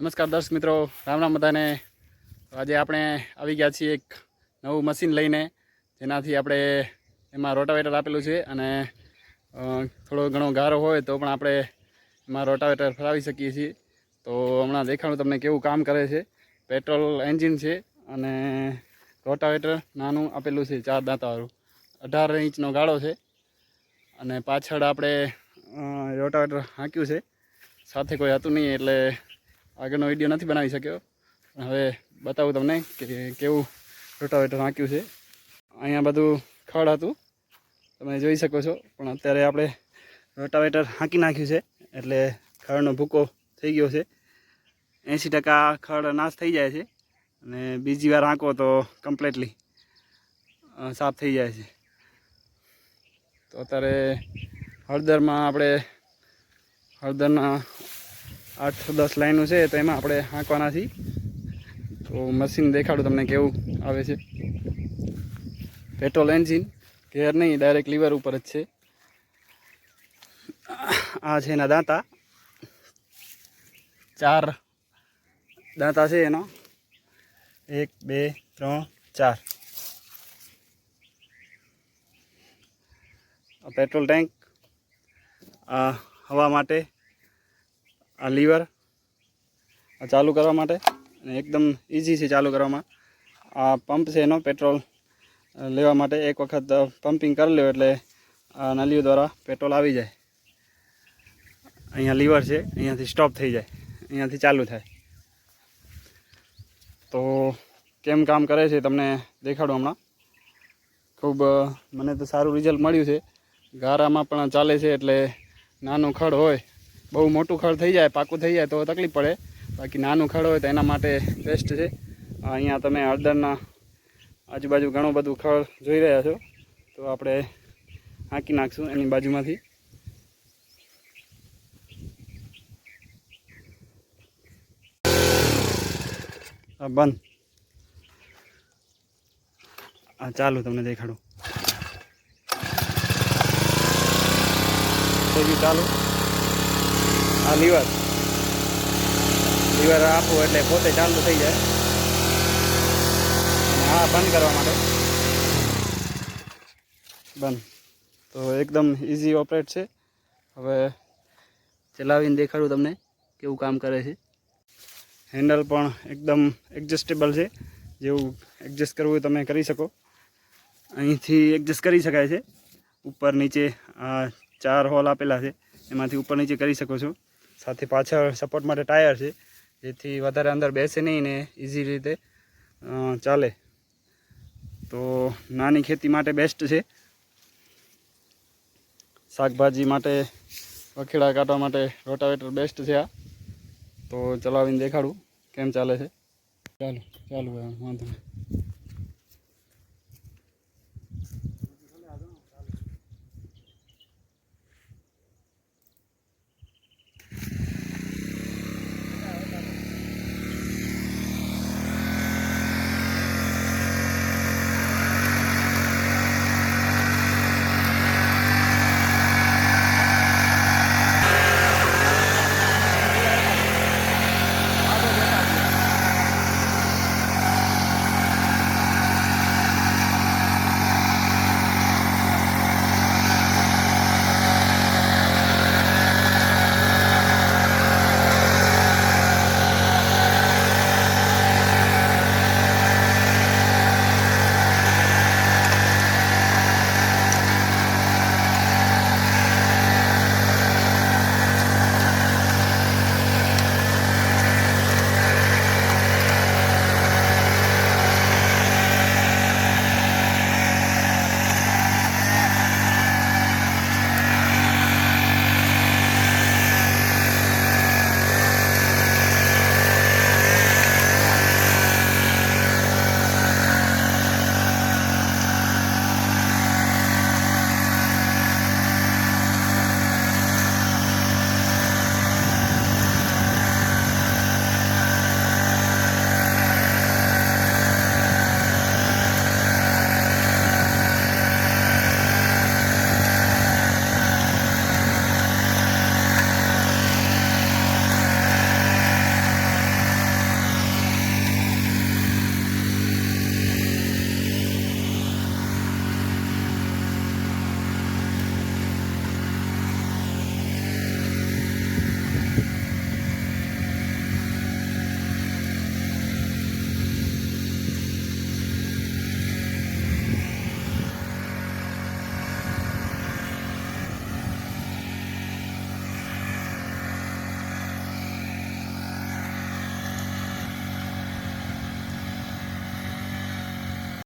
નમસ્કાર દર્શક મિત્રો, રામ રામ બધાને. આજે આપણે આવી ગયા છીએ એક નવું મશીન લઈને, જેનાથી આપણે એમાં રોટાવેટર આપેલું છે અને થોડો ઘણો ગારો હોય તો પણ આપણે એમાં રોટાવેટર ફરાવી શકીએ છીએ. તો હમણાં દેખાડું તમને કેવું કામ કરે છે. પેટ્રોલ એન્જિન છે અને રોટાવેટર નાનું આપેલું છે ચાર દાંતાવાળું. અઢાર ઇંચનો ગાળો છે અને પાછળ આપણે રોટાવેટર હાંક્યું છે. સાથે કોઈ હતું નહીં એટલે આગળનો વીડિયો નથી બનાવી શક્યો. હવે બતાવું તમને કે કેવું રોટાવેટર નાખ્યું છે. અહીંયા બધું ખડ હતું. તમે જોઈ શકો છો, પણ અત્યારે આપણે રોટાવેટર હાંકી નાખ્યું છે. એટલે ખડનો ભૂકો થઈ ગયો છે. એંસી ટકા ખડ નાશ થઈ જાય છે. અને બીજી વાર હાંકો તો કમ્પ્લેટલી સાફ થઈ જાય છે. તો અત્યારે હળદરમાં આપણે, હળદરના આઠ દસ લાઈનો છે, તો એમાં આપણે હાંકવાના છીએ. તો મશીન દેખાડું તમને કેવું આવે છે. પેટ્રોલ એન્જિન ઘેર નહીં ડાયરેક્ટ લીવર ઉપર જ છે. આ છે એના દાંતા. ચાર દાંતા છે એનો. એક, બે, ત્રણ, ચાર. પેટ્રોલ ટેન્ક હવા માટે આ લીવર આ ચાલુ કરવા માટે. એકદમ ઇઝી છે ચાલુ કરવામાં. આ પંપ છે એનો પેટ્રોલ લેવા માટે એક વખત પમ્પિંગ કરી લો એટલે આ નલીઓ દ્વારા પેટ્રોલ આવી જાય. અહીંયા લીવર છે, અહીંયાથી સ્ટોપ થઈ જાય. અહીંયાથી ચાલુ થાય. તો કેમ કામ કરે છે તમને દેખાડું હમણાં. ખૂબ મને તો સારું રિઝલ્ટ મળ્યું છે. ગારામાં પણ ચાલે છે એટલે નાનું ખડ હોય બહુ મોટું ખડ થઈ જાય, પાકું થઈ જાય તો તકલીફ પડે. બાકી નાનું ખડ હોય તો એના માટે બેસ્ટ છે. અહીંયા તમે હળદરના આજુબાજુ ઘણું બધું ખડ જોઈ રહ્યા છો. તો આપણે હાંકી નાખશું એની બાજુમાંથી. બંધ. હા ચાલુ તમને દેખાડું. ચાલુ આ લીવર લીવર આપવું એટલે પોતે ચાલુ થઈ જાય. આ બંધ કરવા માટે. બંધ. તો એકદમ ઇઝી ઓપરેટ છે. હવે ચલાવીને દેખાડું તમને કેવું કામ કરે છે. હેન્ડલ પણ એકદમ એડજસ્ટેબલ છે. જેવું એડજસ્ટ કરવું હોય તમે કરી શકો. અહીંથી એડજસ્ટ કરી શકાય છે. ઉપર નીચે, આ ચાર હોલ આપેલા છે. એમાંથી ઉપર નીચે કરી શકો છો. સાથે પાછળ સપોર્ટ માટે ટાયર છે, જેથી વધારે અંદર બેસે નહીં ને ઇઝી રીતે ચાલે. તો નાની ખેતી માટે બેસ્ટ છે. શાકભાજી માટે, વખેડા કાઢવા માટે રોટાવેટર બેસ્ટ છે આ. તો ચલાવીને દેખાડું, કેમ ચાલે છે. ચાલો, ચાલુ વાંધો નહીં.